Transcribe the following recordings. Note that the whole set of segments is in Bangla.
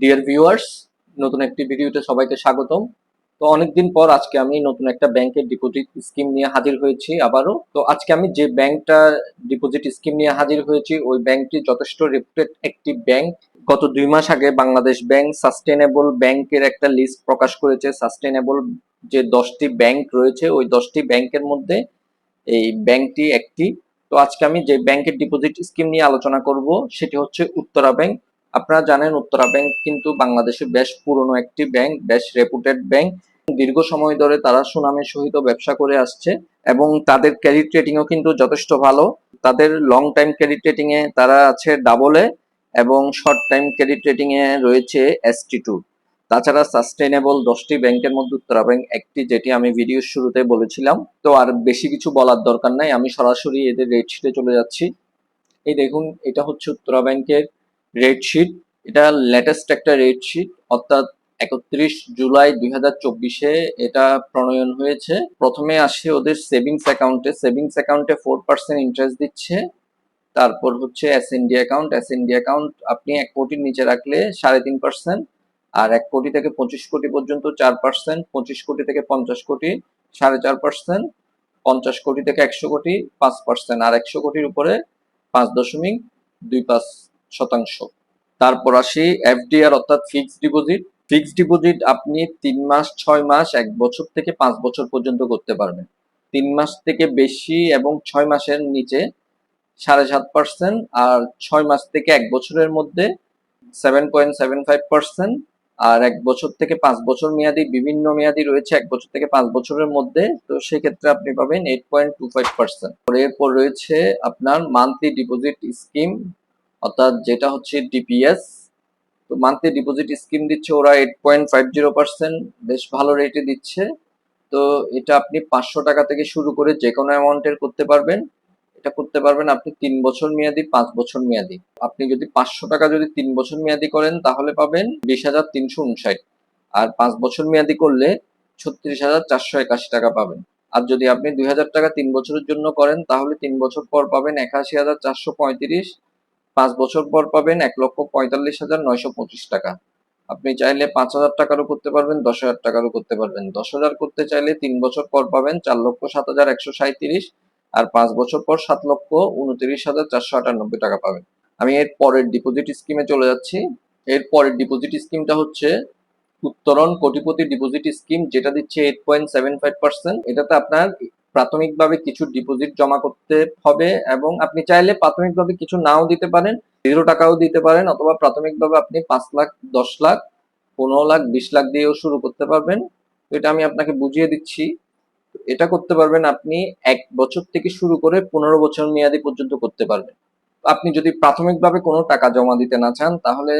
ডিয়ার ভিউয়ার্স নতুন একটি ভিডিওতে সবাইকে স্বাগতম। তো অনেকদিন পর আজকে আমি নতুন একটা ব্যাংকের ডিপোজিট স্কিম নিয়ে হাজির হয়েছি আবারও। তো আজকে আমি যে ব্যাংকটা ডিপোজিট স্কিম নিয়ে হাজির হয়েছি, ওই ব্যাংকটি যথেষ্ট রেপুটেড একটি ব্যাংক। গত দুই মাস আগে বাংলাদেশ ব্যাংক সাস্টেনেবল ব্যাংকের একটা লিস্ট প্রকাশ করেছে। সাস্টেনেবল যে দশটি ব্যাংক রয়েছে, ওই দশটি ব্যাংকের মধ্যে এই ব্যাংকটি একটি। তো আজকে আমি যে ব্যাংকের ডিপোজিট স্কিম নিয়ে আলোচনা করব, সেটি হচ্ছে উত্তরা ব্যাংক। আপনারা জানেন উত্তরা ব্যাংক কিন্তু বাংলাদেশে বেশ পুরনো একটি ব্যাংক, বেশ রেপুটেড ব্যাংক। দীর্ঘ সময় ধরে তারা সুনামের সহিত ব্যবসা করে আসছে এবং তাদের ক্রেডিট রেটিংও কিন্তু যথেষ্ট ভালো। তাদের লং টাইম ক্রেডিট রেটিং এ তারা আছে ডাবল এবং শর্ট টাইম ক্রেডিট রেটিং এ রয়েছে এসটি টু তাছাড়া সাস্টেনেবল দশটি ব্যাংকের মধ্যে উত্তরা ব্যাংক একটি, যেটি আমি ভিডিওর শুরুতে বলেছিলাম। তো আর বেশি কিছু বলার দরকার নাই, আমি সরাসরি এদের রেট শিটে চলে যাচ্ছি। এই দেখুন, এটা হচ্ছে উত্তরা ব্যাংকের রেট শিট এটা লেটেস্ট একটা রেডশিট অর্থাৎ একত্রিশ জুলাই দুই হাজার চব্বিশে এটা প্রণয়ন হয়েছে। প্রথমে আসে ওদের সেভিংস অ্যাকাউন্টে সেভিংস অ্যাকাউন্টে ফোর পার্সেন্ট ইন্টারেস্ট দিচ্ছে। তারপর হচ্ছে S N D account S N D account আপনি এক কোটির নিচে রাখলে সাড়ে তিন পার্সেন্ট আর এক কোটি থেকে পঁচিশ কোটি পর্যন্ত চার পার্সেন্ট পঁচিশ কোটি থেকে পঞ্চাশ কোটি, সাড়ে চার পার্সেন্ট পঞ্চাশ কোটি থেকে একশো কোটি, পাঁচ পার্সেন্ট আর একশো কোটির উপরে পাঁচ দশমিক দুই পাঁচ শতাংশ। তারপর আসি এফডিআর অর্থাৎ ফিক্সড ডিপোজিট। ফিক্সড ডিপোজিট আপনি তিন মাস, ছয় মাস, এক বছর থেকে পাঁচ বছর পর্যন্ত করতে পারবেন। তিন মাস থেকে বেশি এবং ছয় মাসের নিচে সাড়ে সাত পার্সেন্ট আর ছয় মাস থেকে এক বছরের মধ্যে seven point seven five percent আর এক বছর থেকে পাঁচ বছর মেয়াদি, বিভিন্ন মেয়াদি রয়েছে এক বছর থেকে পাঁচ বছরের মধ্যে। তো সেক্ষেত্রে আপনি পাবেন eight point two five percent. এরপর রয়েছে আপনার মান্থলি ডিপোজিট স্কিম অর্থাৎ যেটা হচ্ছে ডিপিএস তো মান্থলি ডিপোজিট স্কিম দিচ্ছে ওরা eight point five zero percent বেশ ভালো রেটে দিচ্ছে। তো এটা আপনি পাঁচশো টাকা থেকে শুরু করে যে কোনো অ্যামাউন্টের করতে পারবেন। এটা করতে পারবেন আপনি তিন বছর মেয়াদি, পাঁচ বছর মেয়াদি। আপনি যদি পাঁচশো টাকা যদি তিন বছর মেয়াদি করেন, তাহলে পাবেন বিশ হাজার তিনশো উনষাট। আর পাঁচ বছর মেয়াদি করলে ছত্রিশ হাজার চারশো একাশি টাকা পাবেন। আর যদি আপনি দুই হাজার টাকা তিন বছরের জন্য করেন, তাহলে তিন বছর পর পাবেন একাশি হাজার চারশো পঁয়ত্রিশ। পাঁচ বছর পর পাবেন এক লক্ষ পঁয়তাল্লিশ হাজার নয়শো পঁচিশ টাকা। আপনি চাইলে পাঁচ হাজার টাকারও করতে পারবেন, দশ হাজার টাকারও করতে পারবেন। দশ হাজার করতে চাইলে তিন বছর পর পাবেন চার লক্ষ সাত হাজার একশো সাঁত্রিশ আর পাঁচ বছর পর সাত লক্ষ উনত্রিশ হাজার চারশো আটানব্বই টাকা পাবেন। আমি এর পরের ডিপোজিট স্কিমে চলে যাচ্ছি। এর পরের ডিপোজিট স্কিমটা হচ্ছে উত্তরণ কোটিপতি ডিপোজিট স্কিম যেটা দিচ্ছে eight point seven five percent এটাতে আপনার প্রাথমিকভাবে কিছু ডিপোজিট জমা করতে হবে এবং আপনি চাইলে প্রাথমিকভাবে কিছু নাও দিতে পারেন জিরো টাকাও দিতে পারেন অথবা প্রাথমিকভাবে আপনি পাঁচ লাখ, দশ লাখ, পনেরো লাখ, বিশ লাখ দিয়েও শুরু করতে পারবেন। এটা আমি আপনাকে বুঝিয়ে দিচ্ছি। এটা করতে পারবেন আপনি এক বছর থেকে শুরু করে পনেরো বছর মেয়াদি পর্যন্ত করতে পারবেন। আপনি যদি প্রাথমিকভাবে কোনো টাকা জমা দিতে না চান, তাহলে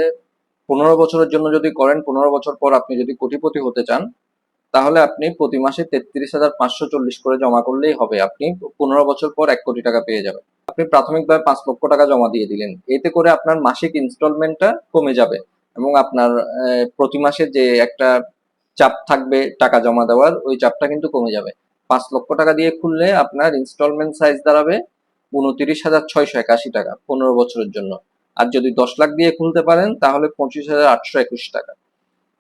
পনেরো বছরের জন্য যদি করেন, পনেরো বছর পর আপনি যদি কোটিপতি হতে চান তাহলে আপনি প্রতি মাসে তেত্রিশ হাজার পাঁচশো চল্লিশ করে জমা করলেই হবে। আপনি পনেরো বছর পর এক কোটি টাকা পেয়ে যাবেন। আপনি প্রাথমিকভাবে পাঁচ লক্ষ টাকা জমা দিয়ে দিলেন। এতে করে আপনার মাসিক ইনস্টলমেন্টটা কমে যাবে এবং আপনার প্রতি মাসে যে একটা চাপ থাকবে টাকা জমা দেওয়ার, ওই চাপটা কিন্তু কমে যাবে। পাঁচ লক্ষ টাকা দিয়ে খুললে আপনার ইনস্টলমেন্ট সাইজ দাঁড়াবে উনত্রিশ হাজার ছয়শো একাশি টাকা পনেরো বছরের জন্য। আর যদি দশ লাখ দিয়ে খুলতে পারেন, তাহলে পঁচিশ হাজার আটশো একুশ টাকা।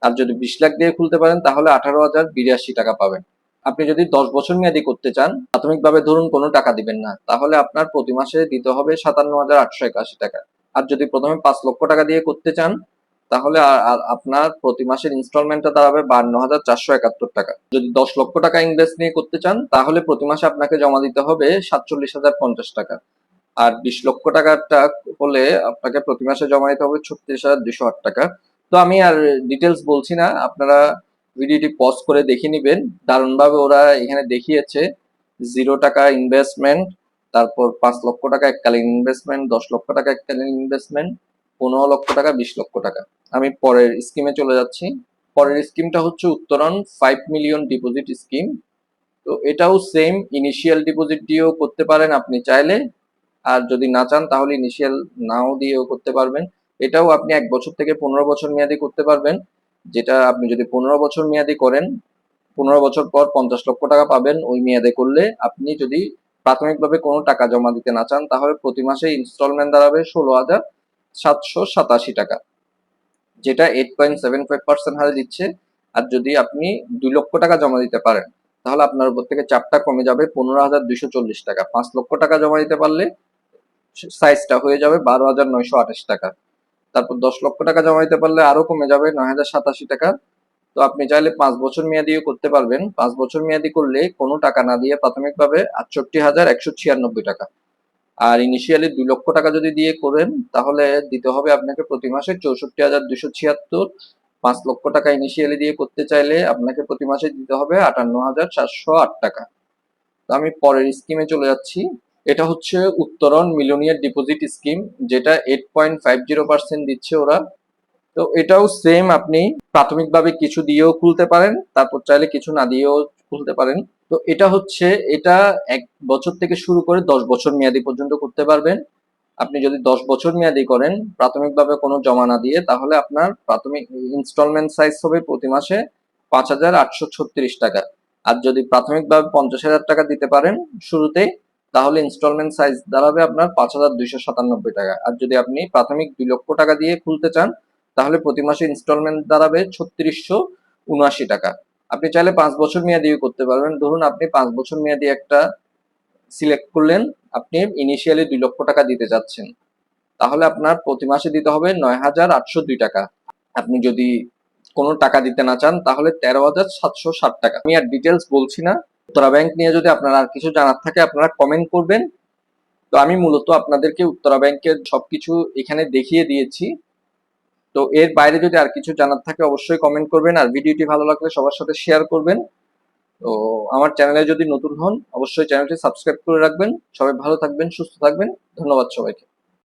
আর যদি বিশ লাখ দিয়ে খুলতে পারেন, তাহলে আঠারো হাজার বিরাশি টাকা পাবেন। আপনি যদি দশ বছর মেয়াদি করতে চান, প্রাথমিকভাবে ধরুন কোনো টাকা দিবেন না, তাহলে আপনার প্রতি মাসে দিতে হবে সাতান্ন হাজার আটশো একাশি টাকা। আর যদি প্রথমে পাঁচ লক্ষ টাকা দিয়ে করতে চান, তাহলে আপনার প্রতি মাসের ইনস্টলমেন্টটা দাঁড়াবে বান্ন হাজার চারশো একাত্তর টাকা। যদি দশ লক্ষ টাকা ইনভেস্ট নিয়ে করতে চান, তাহলে প্রতি মাসে আপনাকে জমা দিতে হবে সাতচল্লিশ হাজার পঞ্চাশ টাকা। আর বিশ লক্ষ টাকাটা হলে আপনাকে প্রতি মাসে জমা দিতে হবে ছত্রিশ হাজার দুশো আট টাকা। তো আমি আর ডিটেলস বলছি না, আপনারা ভিডিওটি পজ করে দেখে নিবেন। দারুণভাবে ওরা এখানে দেখিয়েছে জিরো টাকা ইনভেস্টমেন্ট তারপর পাঁচ লক্ষ টাকা এককালীন ইনভেস্টমেন্ট দশ লক্ষ টাকা এককালীন ইনভেস্টমেন্ট পনেরো লক্ষ টাকা, বিশ লক্ষ টাকা। আমি পরের স্কিমে চলে যাচ্ছি। পরের স্কিমটা হচ্ছে উত্তরণ ফাইভ মিলিয়ন ডিপোজিট স্কিম তো এটাও সেম ইনিশিয়াল ডিপোজিট দিয়েও করতে পারেন আপনি চাইলে। আর যদি না চান তাহলে ইনিশিয়াল নাও দিয়েও করতে পারবেন। এটাও আপনি এক বছর থেকে পনেরো বছর মেয়াদি করতে পারবেন। যেটা আপনি যদি পনেরো বছর মেয়াদি করেন, পনেরো বছর পর পঞ্চাশ লক্ষ টাকা পাবেন ওই মেয়াদে করলে আপনি যদি প্রাথমিকভাবে কোনো টাকা জমা দিতে না চান, তাহলে প্রতি মাসে ইনস্টলমেন্ট দাঁড়াবে ষোলো হাজার সাতশো সাতাশি টাকা। যেটা eight point seven five percent হারে দিচ্ছে। আর যদি আপনি দুই লক্ষ টাকা জমা দিতে পারেন, তাহলে আপনার উপর থেকে চাপটা কমে যাবে পনেরো হাজার দুইশো চল্লিশ টাকা। পাঁচ লক্ষ টাকা জমা দিতে পারলে সাইজটা হয়ে যাবে বারো হাজার নয়শো আঠাশ টাকা। তারপর দশ লক্ষ টাকা জমা দিতে পারলে আরও কমে যাবে নয় হাজার সাতাশি টাকা। তো আপনি চাইলে পাঁচ বছর মেয়াদিও করতে পারবেন। পাঁচ বছর মেয়াদি করলে কোনো টাকা না দিয়ে প্রাথমিকভাবে আটষট্টি হাজার একশো ছিয়ানব্বই টাকা। আর ইনিশিয়ালি দুই লক্ষ টাকা যদি দিয়ে করেন, তাহলে দিতে হবে আপনাকে প্রতি মাসে চৌষট্টি হাজার দুশো ছিয়াত্তর। পাঁচ লক্ষ টাকা ইনিশিয়ালি দিয়ে করতে চাইলে আপনাকে প্রতি মাসে দিতে হবে আটান্ন হাজার চারশো আট টাকা। তো আমি পরের স্কিমে চলে যাচ্ছি। এটা হচ্ছে উত্তরণ মিলোনিয়ার ডিপোজিট স্কিম, যেটা eight point five zero percent দিচ্ছে ওরা। তো এটাও সেম আপনি প্রাথমিকভাবে কিছু দিয়েও খুলতে পারেন, তারপর চাইলে কিছু না দিয়েও খুলতে পারেন। তো এটা হচ্ছে, এটা এক বছর থেকে শুরু করে দশ বছর মেয়াদি পর্যন্ত করতে পারবেন। আপনি যদি দশ বছর মেয়াদি করেন, প্রাথমিকভাবে কোনো জমা না দিয়ে, তাহলে আপনার প্রাথমিক ইনস্টলমেন্ট সাইজ হবে প্রতি মাসে পাঁচ হাজার আটশো ছত্রিশ টাকা। আর যদি প্রাথমিকভাবে পঞ্চাশ হাজার টাকা দিতে পারেন শুরুতে তাহলে ইনস্টলমেন্ট সাইজ দাঁড়াবে আপনার পাঁচ হাজার দুইশো সাতানব্বই টাকা। আর যদি আপনি প্রাথমিক দুই লক্ষ টাকা দিয়ে খুলতে চান, তাহলে প্রতি মাসে ইনস্টলমেন্ট দাঁড়াবে ছত্রিশশো উনআশি টাকা। আপনি চাইলে পাঁচ বছর মেয়াদিও করতে পারবেন। ধরুন আপনি পাঁচ বছর মেয়াদি একটা সিলেক্ট করলেন, আপনি ইনিশিয়ালি দুই লক্ষ টাকা দিতে যাচ্ছেন। তাহলে আপনার প্রতি মাসে দিতে হবে নয় হাজার আটশো দুই টাকা। আপনি যদি কোনো টাকা দিতে না চান, তাহলে তেরো হাজার সাতশো ষাট টাকা। আমি আর ডিটেলস বলছি না। উত্তরা ব্যাংক নিয়ে যদি আপনার আর কিছু জানার থাকে, আপনারা কমেন্ট করবেন। তো আমি মূলত আপনাদেরকে উত্তরা ব্যাংকের সবকিছু এখানে দেখিয়ে দিয়েছি। তো এর বাইরে যদি আর কিছু জানার থাকে, অবশ্যই কমেন্ট করবেন। আর ভিডিওটি ভালো লাগলে সবার সাথে শেয়ার করবেন। তো আমার চ্যানেলে যদি নতুন হন, অবশ্যই চ্যানেলটি সাবস্ক্রাইব করে রাখবেন। সবাই ভালো থাকবেন, সুস্থ থাকবেন। ধন্যবাদ সবাইকে।